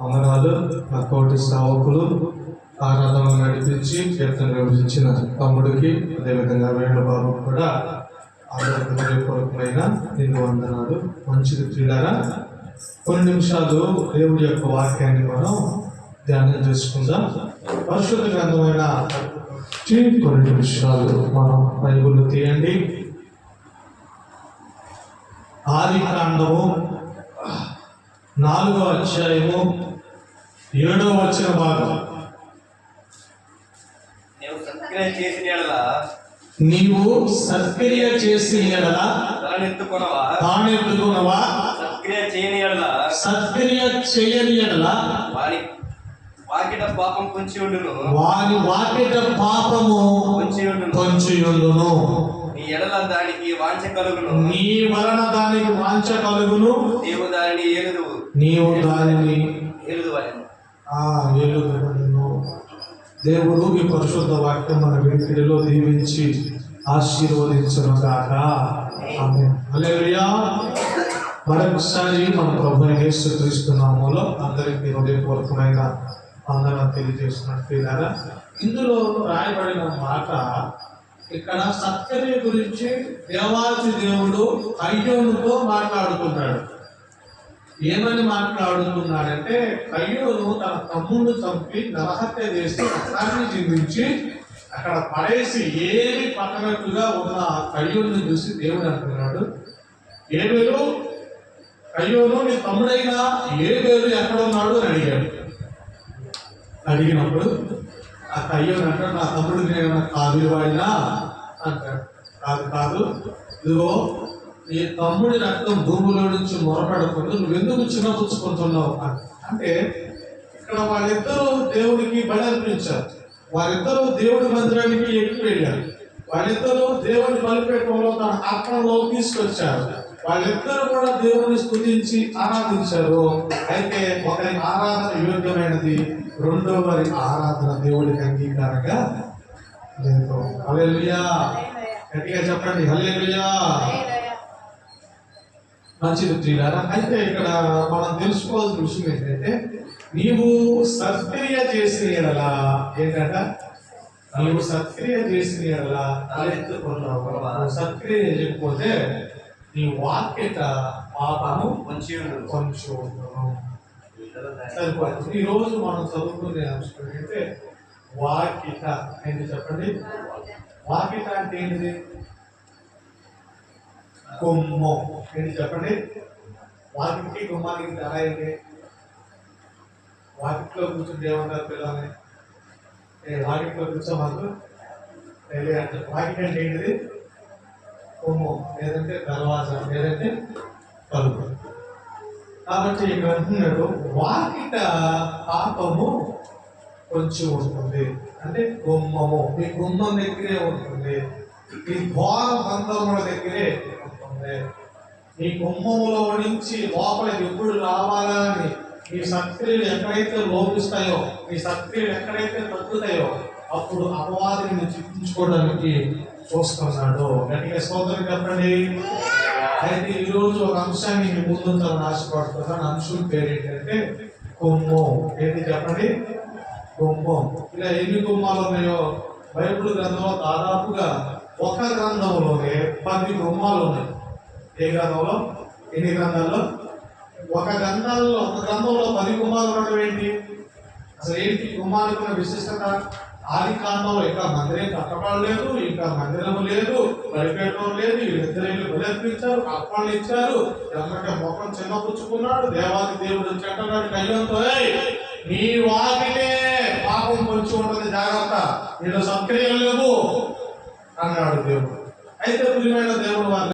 అమరాలు ఆ కోటి సావకులు ఆరాధన నడిపించి కీర్తన విభజించిన తమ్ముడికి అదేవిధంగా వేణుబాబు కూడా అందరికి హృదయపూర్వకమైన నిన్ను వందనాలు. మంచిది ప్రియులారా కొన్ని నిమిషాలు దేవుడి యొక్క వాక్యాన్ని మనం ధ్యానం చేసుకుందాం. పరిశుద్ధ గ్రంథమైన కొన్ని నిమిషాలు మనం బైబుల్ తీయండి. ఆది కాండము నాలుగో అధ్యాయము ఏడో వచ్చిన భాగం. నీవు సత్క్రియ చేసిన ఎడల నీవు సత్క్రియ చేయని ఎడల సత్క్రియ చేయని ఎడల వారి వాకిట పాపం కొంచి ఉండును. వారి వాకిట పాపము కొంచి ఉండును. కొంచెయుండును నీ ఎడల దానికి వాంఛ కలుగును. నీ వలన దానికి వాంఛ కలుగును. నీవు దానిని ఏలుదువు. నీవు దానిని ఏలుగును దేవుడు ఈ పరిశుద్ధ వాక్యం మన వెనుకడిలో దీవించి ఆశీర్వదించను కాక ఆమె మరొకసారి మన ప్రభు యేసుక్రీస్తునామములో అందరికీ హృదయపూర్వకమైన వందన తెలియజేస్తున్నట్టు ఇందులో రాయబడిన మాట ఇక్కడ సత్కర్య గురించి దేవాది దేవుడు అయ్యోనుతో మాట్లాడుతున్నాడు. ఏమని మాట్లాడుతున్నాడంటే కయ్యూరు తన తమ్ముడు చంపి నరహత్య చేసి రక్తాన్ని చిందించి అక్కడ పడేసి ఏమి పట్టనట్టుగా ఉన్న కయ్యూరుని చూసి దేవుడు అంటున్నాడు ఏ పేరు కయ్యూను నీ తమ్ముడైన ఏ పేరు ఎక్కడ ఉన్నాడు? అని అడిగాడు. అడిగినప్పుడు ఆ కయ్యూరు అంటాడు నా తమ్ముడు నేను కాదు వాడినా అంటాడు. కాదు కాదు. ఇదిగో నీ తమ్ముడి రక్తం భూమిలో నుంచి మొరపెడకుండా నువ్వెందుకు చిన్నపుచ్చుకుంటున్నావు అని. అంటే ఇక్కడ వాళ్ళిద్దరూ దేవుడికి బలి అర్పించారు. వారిద్దరూ దేవుడి మందిరానికి ఎక్కి వెళ్ళారు. వాళ్ళిద్దరూ దేవుని బలిపేటంలో తన ఆత్మలో తీసుకొచ్చారు. వాళ్ళిద్దరూ కూడా దేవుని స్థుతించి ఆరాధించారు. అయితే ఒకరి ఆరాధన యోగ్యమైనది రెండో వారి ఆరాధన దేవుడికి అంగీకారంగా లేదు. హల్లెలూయా. గట్టిగా చెప్పండి. హలే మంచిది ప్రియులారా? అయితే ఇక్కడ మనం తెలుసుకోవాల్సిన విషయం ఏంటంటే నీవు సత్క్రియ చేసిన ఎడలా ఏంటంట? నీవు సత్క్రియ చేసిన ఎడలా తలెత్తుకున్నావు నువ్వు సత్క్రియ చేయకపోతే నీ వాక్యత కొంచి ఉండును కొంచెం. సరిపోతుంది ఈ రోజు మనం చదువుకునే అంశం ఏంటంటే వాకిట ఏంటి చెప్పండి? వాకిట అంటే ఏంటిది? గుమ్మం. ఏంటి చెప్పండి? వాకిటికి గుమ్మానికి తేడా ఏంటి? వాకిట్లో కూర్చుంటే ఏమంటారు పిల్లల్ని? ఏ కూర్చో మాకు అంటే వాకిట్ అంటే ఏంటిది? గుమ్మం. లేదంటే దర్వాజా. లేదంటే తలుపు కాబట్టి ఇక్కడ అంటున్నాడు వాకిట పాపము కొంచెం ఉంటుంది. అంటే గుమ్మము. మీ గుమ్మం దగ్గరే ఉంటుంది. మీ ద్వార బంధముల దగ్గరే ఉంటుంది మీ కుంభములో నుంచి లోపలికి ఎప్పుడు రావాలని మీ సత్క్రియలు ఎక్కడైతే లోపిస్తాయో మీ సత్క్రియలు ఎక్కడైతే తగ్గుతాయో అప్పుడు అపవాదిని చిక్కించుకోవడానికి చూస్తున్నాడు. గట్టిగా స్తోత్రం చెప్పండి. అయితే ఈరోజు ఒక అంశాన్ని మీ ముందు ఉంచాలని ఆశపడుతున్నాను అంశం పేరు ఏంటంటే కుంభం. ఏంటి చెప్పండి? కుంభం. ఇలా ఎన్ని కుంభాలు ఉన్నాయో బైబిల్ గ్రంథంలో దాదాపుగా ఒక గ్రంథంలోనే పది కుంభాలు ఉన్నాయి. ఏ గ్రంథంలో? ఎన్ని గ్రంథాల్లో? ఒక గ్రంథాల్లో ఒక గ్రంథంలో పది కుమారులు ఉండడం ఏంటి? అసలు ఏంటి కుమారుకున్న విశిష్టత? ఆది కాలంలో ఇంకా మందిరం కట్టబడలేదు ఇంకా మందిరం లేదు బలిపేటం లేదు వీళ్ళిద్దరు బలర్పించారు అప్పళ్ళు ఇచ్చారు. ఎమ్మటే ముఖం చిన్న పుచ్చుకున్నాడు దేవాది దేవుడు వచ్చి అంటున్నాడు కయ్యంతో నీ వాకిలే పాపం పొంచి ఉంటుంది జాగ్రత్త. వీళ్ళు సత్క్రియలు లేవు అన్నాడు దేవుడు. అయితే ప్రియమైన దేవుడు వారిని